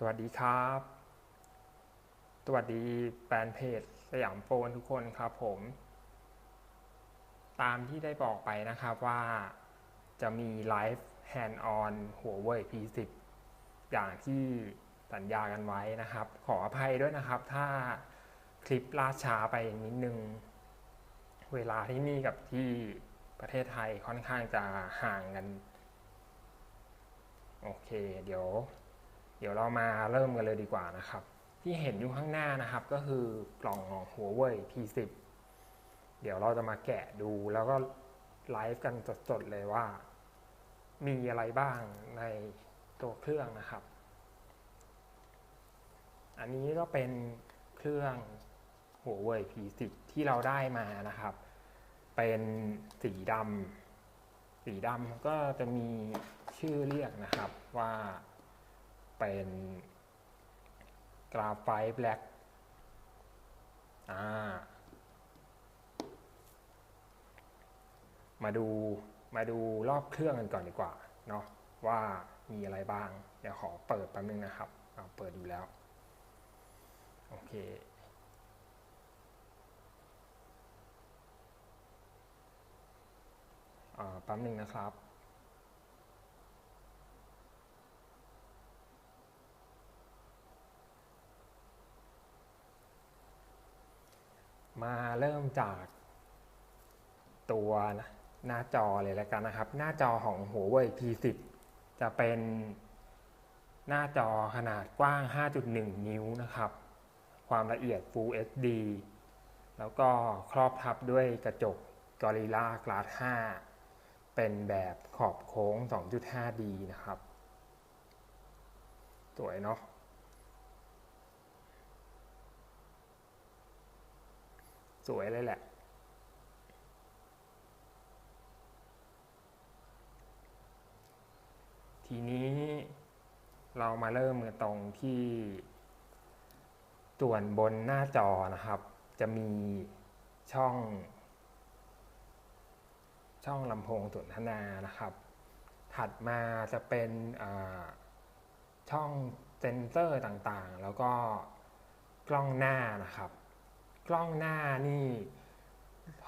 สวัสดีครับ สวัสดีแฟนเพจสยามโฟนทุกคนครับผม ตามที่ได้บอกไปนะครับว่าจะมีไลฟ์แฮนด์ออนหัวเว่ย P10 อย่างที่สัญญากันไว้นะครับ ขออภัยด้วยนะครับ ถ้าคลิปล่าช้าไปนิดนึง เวลาที่นี่กับที่ประเทศไทยค่อนข้างจะห่างกัน โอเค เดี๋ยว เดี๋ยวเรามาเริ่มกันเลยดีกว่านะครับ ที่เห็นอยู่ข้างหน้านะครับ ก็คือกล่องของหัวเว่ย P10 เดี๋ยวเราจะมาแกะดูแล้วก็ไลฟ์กันสดๆเลยว่า มีอะไรบ้างในตัวเครื่องนะครับ อันนี้ก็เป็นเครื่องหัวเว่ย P10 ที่เราได้มานะครับ เป็นสีดำสีดำก็จะมีชื่อเรียกนะครับว่า เป็นกราไฟต์แบล็กอ่ามาดูมาดูรอบเครื่องกันก่อนดีกว่าเนาะว่ามีอะไรบ้าง เดี๋ยวขอเปิดแป๊บนึงนะครับเอาเปิดอยู่แล้ว โอเค อ่าแป๊บนึงนะครับ มาเริ่มจากตัวนะหน้าจอเลยแล้วกันนะครับ หน้าจอของหัวเว่ย P10 จะเป็นหน้าจอขนาดกว้าง 5.1 นิ้วนะครับ ความละเอียด Full HD แล้วก็ครอบทับด้วยกระจก Gorilla Glass 5 เป็นแบบขอบโค้ง 2.5D นะครับ สวยเนาะ สวยเลยแหละทีนี้เรามาเริ่มกันตรงที่ส่วนบนหน้าจอนะครับ จะมีช่อง ช่องลำโพงสนทนานะครับ ถัดมาจะเป็นช่องเซนเซอร์ต่างๆ แล้วก็กล้องหน้านะครับ กล้องหน้านี่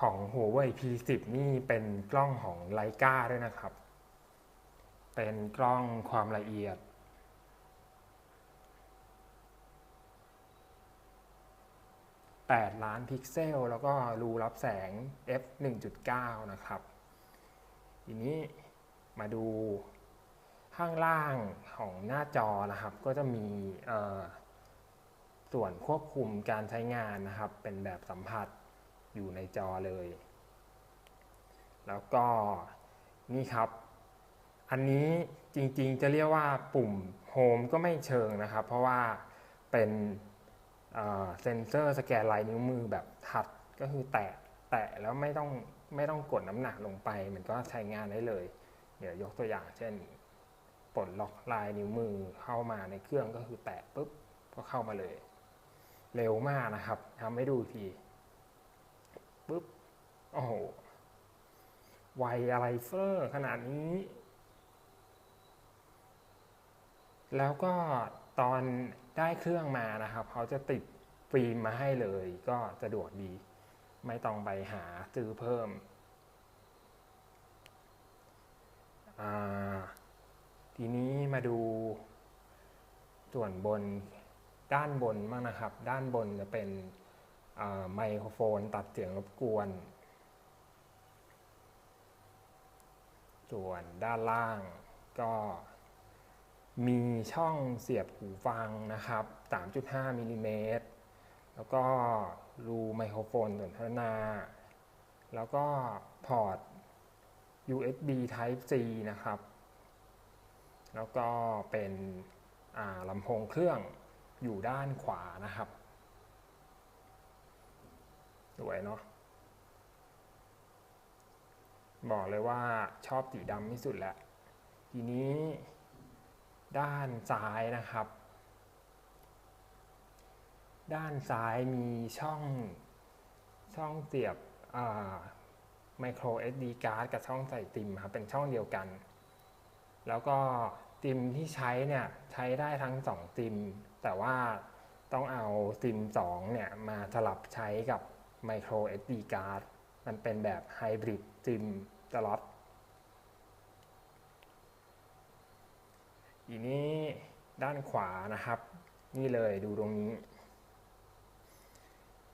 ของหัวเว่ย P10 นี่เป็นกล้องของไลกาด้วยนะครับ เป็นกล้องความละเอียด 8 ล้านพิกเซล แล้วก็รูรับแสง f 1.9 นะครับ ทีนี้มาดูข้างล่างของหน้าจอนะครับ ก็จะมี ส่วนควบคุมการใช้งานนะครับ เป็นแบบสัมผัสอยู่ในจอเลย แล้วก็นี่ครับ อันนี้จริงๆจะเรียกว่าปุ่มโฮมก็ไม่เชิงนะครับ เพราะว่าเป็นเซนเซอร์สแกนลายนิ้วมือแบบทัดก็คือแตะแตะแล้วไม่ต้องไม่ต้องกดน้ำหนักลงไป มันก็ใช้งานได้เลย เดี๋ยวยกตัวอย่างเช่นปลดล็อกลายนิ้วมือเข้ามาในเครื่องก็คือแตะปุ๊บก็เข้ามาเลย เร็วมากนะครับทำให้ดูทีปุ๊บโอ้โหไวอะไรเฟอร์ขนาดนี้ แล้วก็ตอนได้เครื่องมานะครับ เขาจะติดฟิล์มมาให้เลยก็สะดวกดี ไม่ต้องไปหาซื้อเพิ่ม ทีนี้มาดูส่วนบน ด้านบนบ้างนะครับ ด้านบนจะเป็นไมโครโฟนตัดเสียงรบกวน ส่วนด้านล่างก็มีช่องเสียบหูฟังนะครับ 3.5 มิลิเมตร แล้วก็รูไมโครโฟนสนทนา แล้วก็พอร์ต USB Type C นะครับ แล้วก็เป็นลำโพงเครื่อง อยู่ด้านขวานะครับสวยเนาะบอกเลยว่าชอบสีดำที่สุดแหละทีนี้ด้านซ้ายนะครับ ด้านซ้ายมีช่องช่องเสียบไมโคร SD card กับช่องใส่ติมครับเป็นช่องเดียวกัน แล้วก็ซิมที่ใช้เนี่ยใช้ได้ทั้ง2ซิม แต่ว่าต้องเอาซิม2เนี่ยมาสลับใช้กับ micro SD card มันเป็นแบบไฮบริดซิมสล็อตอีนี้ด้านขวานะครับ นี่เลยดูตรงนี้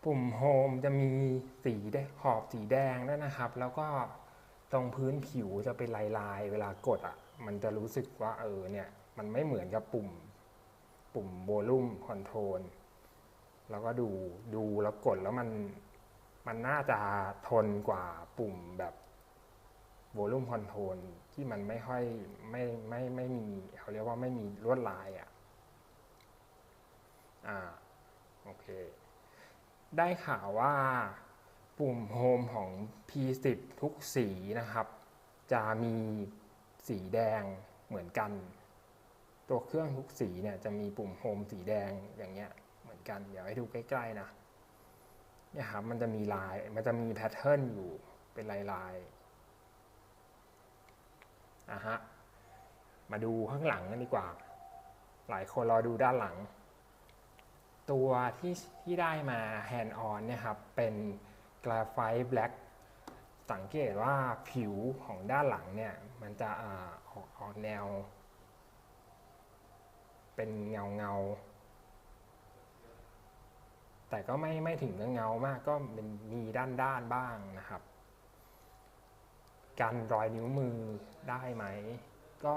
ปุ่มโฮมจะมีสีได้ขอบสีแดงด้วยนะครับ แล้วก็ตรงพื้นผิวจะเป็นลายลายๆเวลากดอะ มันจะรู้สึกว่าเออเนี่ย มันไม่เหมือนกับปุ่ม ปุ่มโวลูมคอนโทรลแล้วก็ดูดูแล้วกดแล้วมันมันน่าจะทนกว่าปุ่มแบบโวลูมคอนโทรลที่มันไม่ค่อยไม่ไม่ไม่มีเขาเรียกว่าไม่มีลวดลายอะอ่าโอเค ได้ข่าวว่าปุ่มโฮมของ P10 ทุกสีนะครับ จะมีสีแดงเหมือนกัน ตัวเครื่องทุกสีเนี่ยจะมีปุ่มโฮมสีแดงอย่างเงี้ยเหมือนกัน เดี๋ยวให้ดูใกล้ๆนะเนี่ยครับมันจะมีลายมันจะมีแพทเทิร์นอยู่เป็นลายลายๆอะฮะมาดูข้างหลังกันดีกว่า หลายคนรอดูด้านหลัง ตัวที่ที่ได้มา hand on เนี่ยครับเป็น graphite black สังเกตว่าผิวของด้านหลังเนี่ยมันจะอ่าออกออกแนว เป็นเงาเงาๆแต่ก็ไม่ไม่ถึงกับเงามากก็เป็นมีด้านด้านๆบ้างนะครับกันรอยนิ้วมือได้ไหม ก็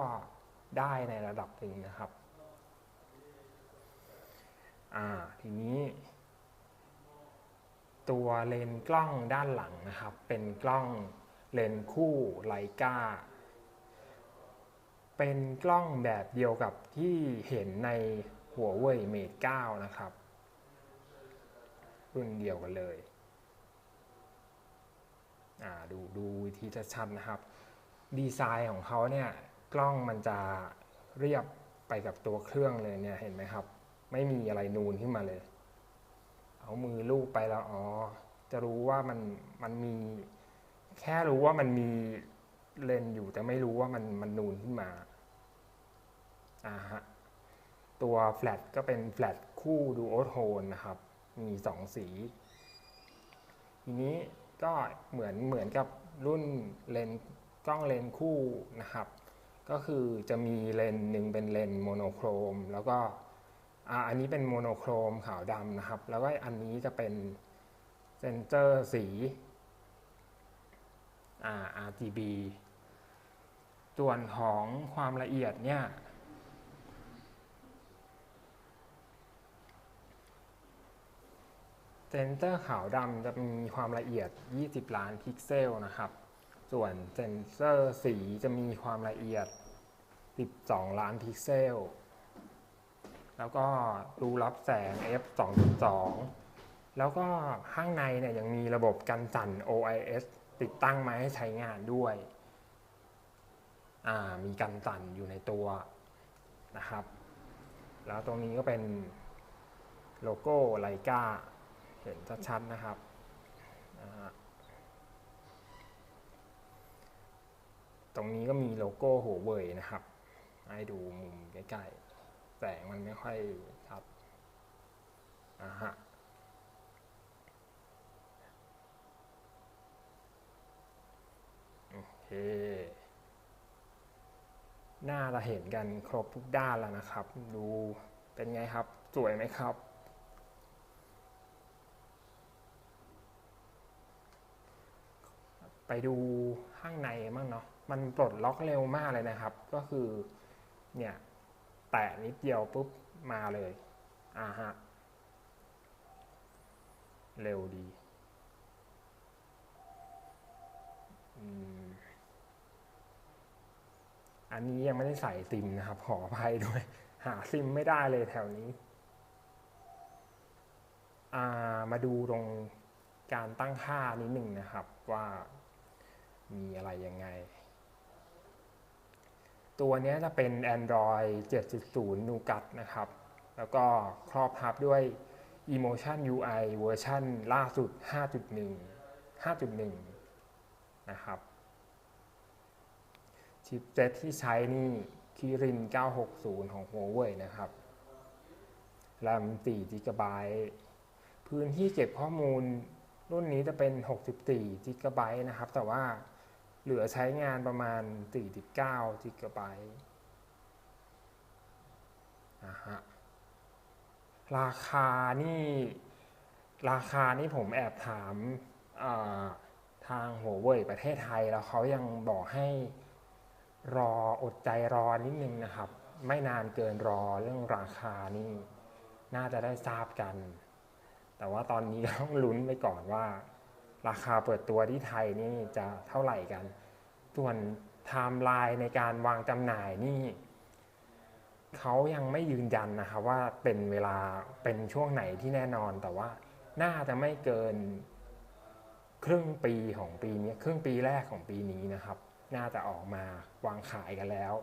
ได้ในระดับหนึ่งนะครับอ่าทีนี้ ตัวเลนกล้องด้านหลังนะครับ เป็นกล้องเลนคู่ไลกา เป็นกล้องแบบเดียวกับที่เห็นในหัวเว่ยเมด9นะครับ รุ่นเดียวกันเลยอ่าดูดูวิธีชัดๆนะครับ ดีไซน์ของเขาเนี่ยกล้องมันจะเรียบไปกับตัวเครื่องเลยเนี่ยเห็นไหมครับ ไม่มีอะไรนูนขึ้นมาเลย เอามือลูบไปแล้วอ๋อจะรู้ว่ามันมันมี แค่รู้ว่ามันมีเลนส์อยู่แต่ไม่รู้ว่ามันมันนูนขึ้นมา อ่าฮะตัวแฟลตก็เป็นแฟลตคู่ดูโอโทนนะครับ มีสองสี ทีนี้ก็เหมือนเหมือนกับรุ่นเลนกล้องเลนคู่นะครับ ก็คือจะมีเลนหนึ่งเป็นเลนโมโนโครม แล้วก็อ,อันนี้เป็นโมโนโครมขาวดำนะครับ แล้วก็อันนี้จะเป็นเซนเซอร์สีอ่า RGB ส่วนของความละเอียดเนี่ย เซนเซอร์ขาวดำจะมีความละเอียด 20 ล้านพิกเซลนะครับ ส่วนเซนเซอร์สีจะมีความละเอียด 12 ล้านพิกเซล แล้วก็รูรับแสง f 2.2 แล้วก็ข้างในเนี่ยยังมีระบบกันสั่น OIS ติดตั้งมาให้ใช้งานด้วย มีกันสั่นอยู่ในตัวนะครับ แล้วตรงนี้ก็เป็นโลโก้ไลกา ห็นชัดๆนะครับตรงนี้ก็มีโลโก้หัวเว่ยนะครับ ให้ดูมุมใกล้ๆแสงมันไม่ค่อยชัดอ่าฮะโอเค หน่าจะเห็นกันครบทุกด้านแล้วนะครับ ดูเป็นไงครับ สวยไหมครับ ไปดูข้างในบ้างเนาะมันปลดล็อกเร็วมากเลยนะครับ ก็คือเนี่ยแตะนิดเดียวปุ๊บมาเลยอ่าฮะเร็วดีอันนี้ยังไม่ได้ใส่ซิมนะครับ ขออภัยด้วย หาซิมไม่ได้เลยแถวนี้ามาดูตรงการตั้งค่านิดหนึ่งนะครับว่า มีอะไรยังไง ตัวนี้จะเป็น Android 7.0 Nougat นะครับ แล้วก็ครอบทับด้วย Emotion UI เวอร์ชันล่าสุด 5.1 5.1 นะครับชิปเซตที่ใช้นี่คิริน 960 ของ Huawei นะครับแรม4 g b พื้นที่เก็บข้อมูลรุ่นนี้จะเป็น 64 g b นะครับ แต่ว่า เหลือใช้งานประมาณ 49 g b นะฮะราคานี่ราคานี่ผมแอบถามทางหัวเว่ยประเทศไทยแล้วเขายังบอกให้รออดใจรอนิดนึงนะครับ ไม่นานเกินรอเรื่องราคานี่น่าจะได้ทราบกัน แต่ว่าตอนนี้ต้องลุ้นไปก่อนว่า ราคาเปิดตัวที่ไทยนี่จะเท่าไหร่กัน ส่วนไทม์ไลน์ในการวางจำหน่ายนี่เขายังไม่ยืนยันนะครับว่าเป็นเวลาเป็นช่วงไหนที่แน่นอนแต่ว่าน่าจะไม่เกินครึ่งปีของปีนี้ครึ่งปีแรกของปีนี้นะครับ น่าจะออกมาวางขายกันแล้ว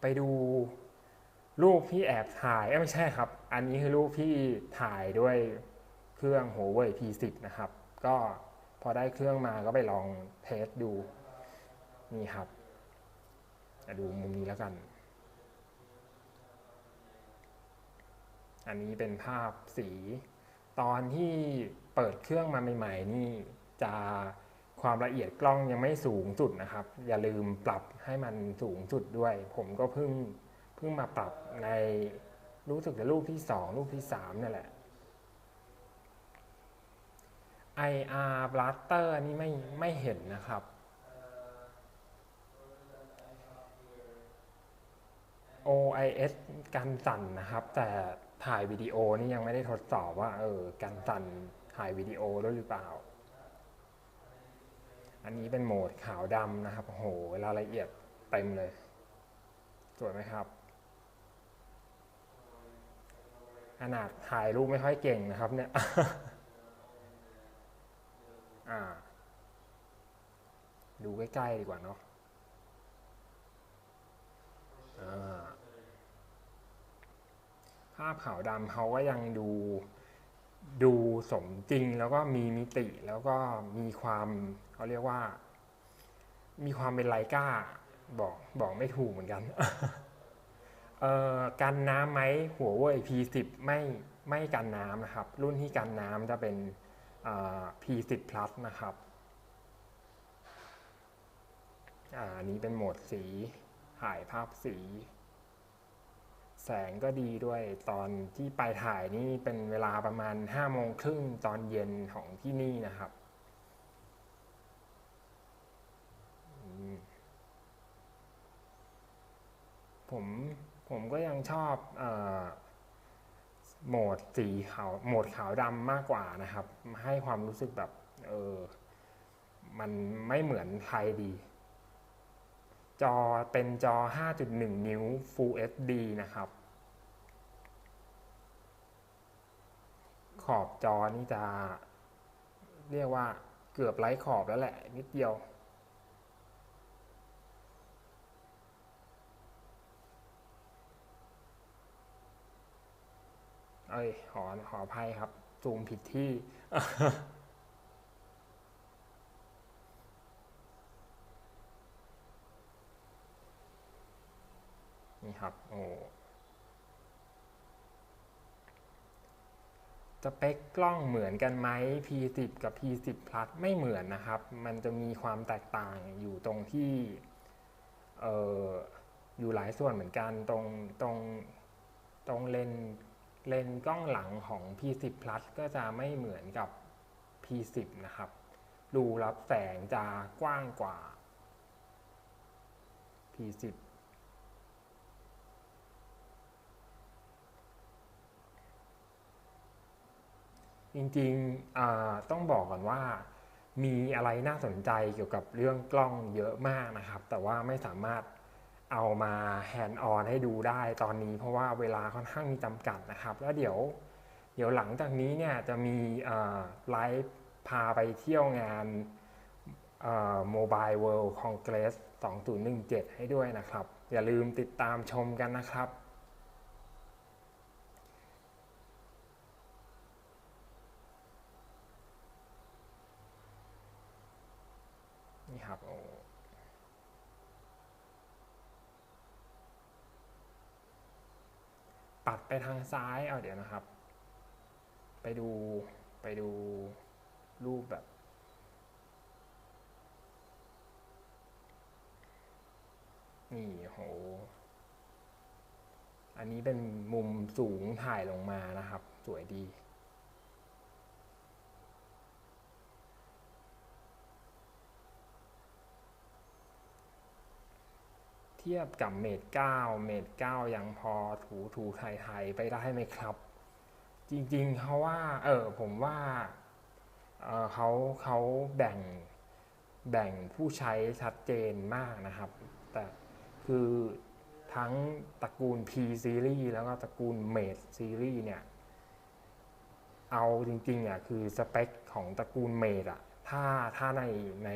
ไปดูรูปที่แอบถ่ายไม่ใช่ครับ อันนี้คือรูปที่ถ่ายด้วย เครื่อง Huawei P10 นะครับ ก็พอได้เครื่องมาก็ไปลองเทสดูนี่ครับดูมุมนี้แล้วกัน อันนี้เป็นภาพสี ตอนที่เปิดเครื่องมาใหม่ ๆ นี่จะความละเอียดกล้องยังไม่สูงสุดนะครับ อย่าลืมปรับให้มันสูงสุดด้วย ผมก็เพิ่งเพิ่งมาปรับในรู้สึกจะรูปที่สองรูปที่สามนี่แหละ IR Blaster นี่ไม่ไม่เห็นนะครับ OIS กันสั่นนะครับ แต่ถ่ายวิดีโอนี่ยังไม่ได้ทดสอบว่าเออกันสั่นถ่ายวิดีโอด้วยหรือเปล่า อันนี้เป็นโหมดขาวดำนะครับโหรายละเอียดเต็มเลย สวยไหมครับขนาดถ่ายรูปไม่ค่อยเก่งนะครับเนี่ย อ่า ดูใกล้ๆดีกว่าเนาะภาพขาวดำเขาก็ยังดูดูสมจริงแล้วก็มีมิติแล้วก็มีความเขาเรียกว่า มีความเป็นไลกาบอกบอกไม่ถูกเหมือนกันเอ่อกันน้ำไหมหัวเว่ย P10 ไม่ไม่กันน้ำนะครับ รุ่นที่กันน้ำจะเป็น P10 plus นะครับอันนี้เป็นโหมดสีถ่ายภาพสี แสงก็ดีด้วยตอนที่ไปถ่ายนี่เป็นเวลาประมาณห้าโมงครึ่งตอนเย็นของที่นี่นะครับผมผมก็ยังชอบอ โหมดสีขาวโหมดขาวดำมากกว่านะครับ ให้ความรู้สึกแบบเออมันไม่เหมือนใครดี จอเป็นจอ 5.1 นิ้ว Full HD นะครับ ขอบจอนี่จะเรียกว่าเกือบไร้ขอบแล้วแหละ นิดเดียว อ้ยขอขออภัยครับซูมผิดที่ นี่ครับ โอ้สเปคกล้องเหมือนกันไหม P10 กับ P10 Plus ไม่เหมือนนะครับ มันจะมีความแตกต่างอยู่ตรงที่เอออยู่หลายส่วนเหมือนกันตรงตรงตรงเลน เลนกล้องหลังของ P10 Plus ก็จะไม่เหมือนกับ P10 นะครับรูรับแสงจะกว้างกว่า P10 จริงๆต้องบอกก่อนว่ามีอะไรน่าสนใจเกี่ยวกับเรื่องกล้องเยอะมากนะครับ แต่ว่าไม่สามารถ เอามาแฮนด์ออนให้ดูได้ตอนนี้เพราะว่าเวลาค่อนข้างมีจำกัดนะครับ แล้วเดี๋ยวเดี๋ยวหลังจากนี้เนี่ยจะมีไลฟ์พาไปเที่ยวงานโมบายเวิลด์คอนเกรส2017 ให้ด้วยนะครับ อย่าลืมติดตามชมกันนะครับนี่ครับโอ้ ปัดไปทางซ้ายเอาเดี๋ยวนะครับ ไปดูไปดูรูปแบบ นี่โห อันนี้เป็นมุมสูงถ่ายลงมานะครับ สวยดี เทียบกับเมดเก้าเมดเก้ายังพอถูถูไทยไทยไปได้ไหมครับ จริงๆเขาว่า เออผมว่าเออเขาเขาแบ่งแบ่งผู้ใช้ชัดเจนมากนะครับ แต่คือทั้งตระกูล P series แล้วก็ตระกูล Mate series เนี่ย เอาจริงๆอะคือสเปคของตระกูล Mate อะถ้าถ้าในใน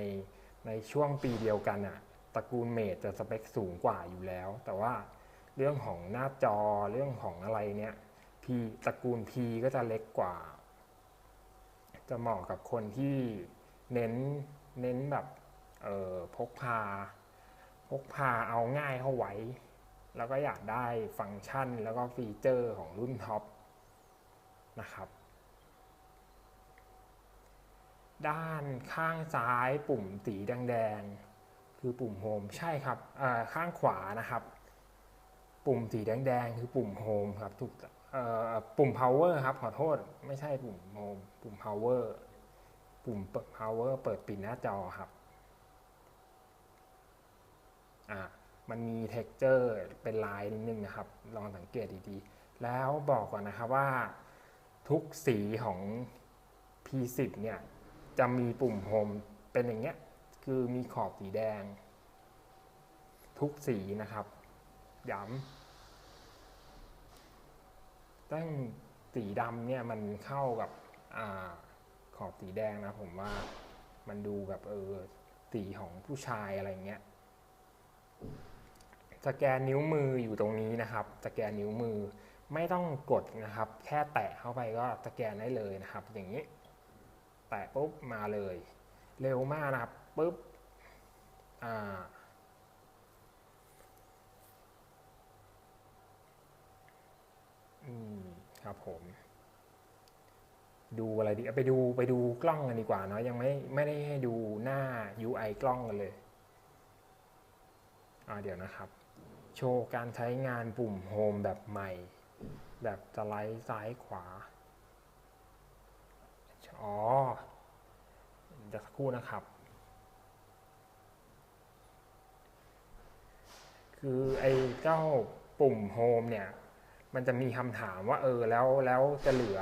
ในช่วงปีเดียวกันอะ ตระกูล Mate จะสเปคสูงกว่าอยู่แล้ว แต่ว่าเรื่องของหน้าจอเรื่องของอะไรเนี่ย P ตระกูล P ก็จะเล็กกว่า จะเหมาะกับคนที่เน้นเน้นแบบเออพกพา พกพาเอาง่ายเข้าไว้ แล้วก็อยากได้ฟังก์ชันแล้วก็ฟีเจอร์ของรุ่นท็อปนะครับ ด้านข้างซ้ายปุ่มสีแดงๆ คือปุ่มโฮมใช่ครับข้างขวานะครับ ปุ่มสีแดงๆคือปุ่มโฮมครับถูกเอ่อปุ่ม power ครับขอโทษ ไม่ใช่ปุ่มโฮมปุ่ม power ปุ่มเปิด power เปิดปิดหน้าจอครับอ่ามันมี texture เป็นลายนิดนึงนะครับ ลองสังเกตดีๆ แล้วบอกก่อนนะครับว่าทุกสีของ P10 เนี่ย จะมีปุ่มโฮมเป็นอย่างเงี้ย คือมีขอบสีแดง ทุกสีนะครับย้ำตั้งสีดำเนี่ยมันเข้ากับอขอบสีแดงนะผมว่ามันดูแบบเออสีของผู้ชายอะไรเงี้ยสแกนนิ้วมืออยู่ตรงนี้นะครับสแกนนิ้วมือไม่ต้องกดนะครับ แค่แตะเข้าไปก็สแกนได้เลยนะครับ อย่างนี้ แตะปุ๊บมาเลย เร็วมากนะครับ ปุ๊บอ่าอืมครับผม ดูอะไรดีไปดูไปดูกล้องกันดีกว่าเนาะยังไม่ไม่ได้ให้ดูหน้า UI กล้องกันเลยอ่าเดี๋ยวนะครับ โชว์การใช้งานปุ่มโฮมแบบใหม่ แบบสไลด์ซ้ายขวาอ๋อเดี๋ยวสักครู่นะครับ คือไอ้เจ้าปุ่มโฮมเนี่ยมันจะมีคำถามว่าเออแล้วแล้วจะเหลือ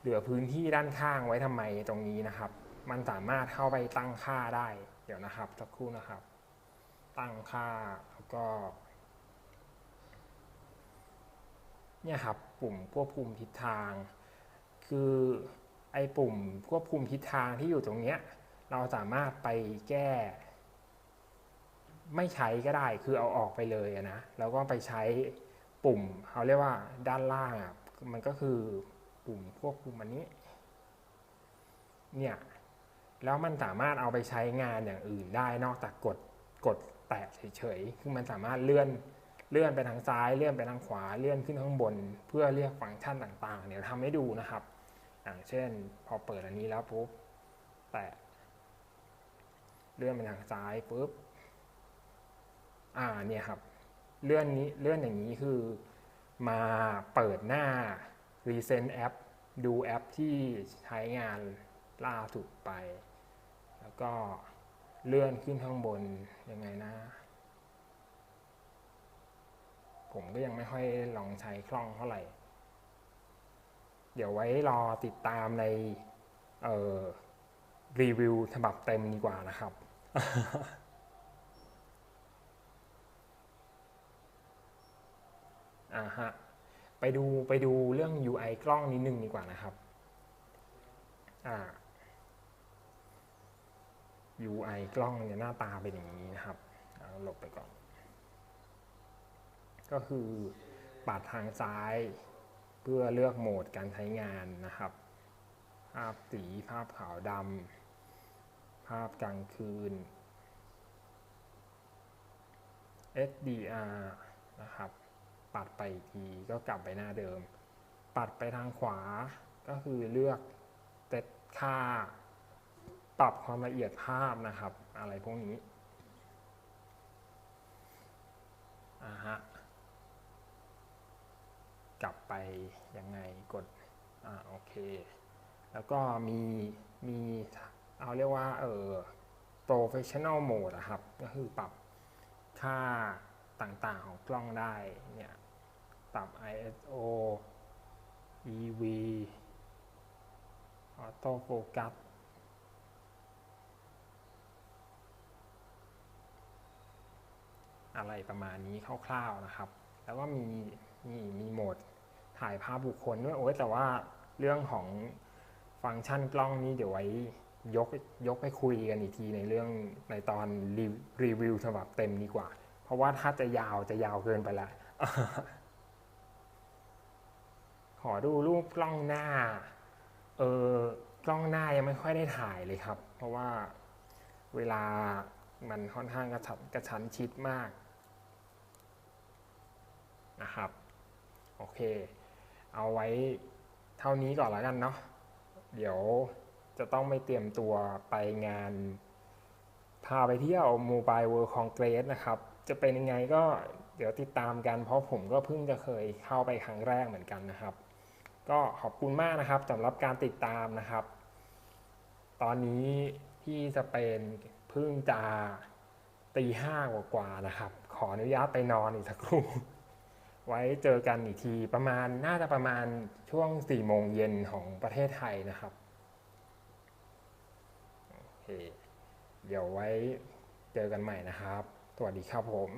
เหลือพื้นที่ด้านข้างไว้ทำไมตรงนี้นะครับ มันสามารถเข้าไปตั้งค่าได้ เดี๋ยวนะครับสักครู่นะครับ ตั้งค่าแล้วก็เนี่ยครับปุ่มควบคุมทิศทาง คือไอ้ปุ่มควบคุมทิศทางที่อยู่ตรงเนี้ยเราสามารถไปแก้ ไม่ใช้ก็ได้คือเอาออกไปเลยนะแล้วก็ไปใช้ปุ่มเขาเรียกว่าด้านล่างอะมันก็คือปุ่มควบคุมอันนี้เนี่ยแล้วมันสามารถเอาไปใช้งานอย่างอื่นได้นอกจากกดกดแตะเฉยๆคือมันสามารถเลื่อนเลื่อนไปทางซ้าย เลื่อนไปทางขวาเลื่อนขึ้นข้างบน เพื่อเรียกฟังก์ชันต่างๆ เดี๋ยวทำให้ดูนะครับอย่างเช่น พอเปิดอันนี้แล้วปุ๊บแตะเลื่อนไปทางซ้ายปุ๊บ อ่าเนี่ยครับเลื่อนนี้เลื่อนอย่างนี้คือมาเปิดหน้า Recent App ดูแอปที่ใช้งานล่าสุดไป แล้วก็เลื่อนขึ้นข้างบนยังไงนะ ผมก็ยังไม่ค่อยลองใช้คล่องเท่าไหร่ เดี๋ยวไว้รอติดตามในรีวิวฉบับเต็มดีกว่านะครับ อ่าฮะไปดูไปดูเรื่อง UI กล้องนิดนึงดีกว่านะครับอ่า UI กล้องเนี่ยหน้าตาเป็นอย่างนี้นะครับหลบไปก่อน ก็คือปัดทางซ้ายเพื่อเลือกโหมดการใช้งานนะครับ ภาพสีภาพขาวดำภาพกลางคืน HDR นะครับ ปัดไปอีกทีก็กลับไปหน้าเดิม ปัดไปทางขวาก็คือเลือกเซตค่า ปรับความละเอียดภาพนะครับ อะไรพวกนี้อ่าฮะกลับไปยังไงกดอ่าโอเค แล้วก็มีมีเอาเรียกว่าเออ professional mode อะครับ ก็คือปรับค่าต่างๆของกล้องได้เนี่ย ปรับ ISO EV auto focus อะไรประมาณนี้คร่าวๆนะครับ แล้วก็มีมีมีโหมดถ่ายภาพบุคคลด้วยโอ้ยแต่ว่าเรื่องของฟังก์ชันกล้องนี้เดี๋ยวไว้ยกยกไปคุยกันอีกทีในเรื่องในตอนรีรวิวฉบับเต็มดีกว่า เพราะว่าถ้าจะยาวจะยาวเกินไปละ อดูรูปกล้องหน้า เออกล้องหน้ายังไม่ค่อยได้ถ่ายเลยครับ เพราะว่าเวลามันค่อนข้างกระชับกระชั้นชิดมากนะครับ โอเค เอาไว้เท่านี้ก่อนแล้วกันเนาะ เดี๋ยวจะต้องไปเตรียมตัวไปงาน พาไปเที่ยว Mobile World Congress นะครับ จะเป็นยังไงก็เดี๋ยวติดตามกันเพราะผมก็เพิ่งจะเคยเข้าไปครั้งแรกเหมือนกันนะครับ ก็ขอบคุณมากนะครับสำหรับการติดตามนะครับ ตอนนี้ที่สเปนเพิ่งจะตีห้ากว่าๆนะครับ ขออนุญาตไปนอนอีกสักครู่ ไว้เจอกันอีกทีประมาณน่าจะประมาณช่วง4ี่โมงเย็นของประเทศไทยนะครับโอเคเดี๋ยวไว้เจอกันใหม่นะครับ สวัสดีครับผม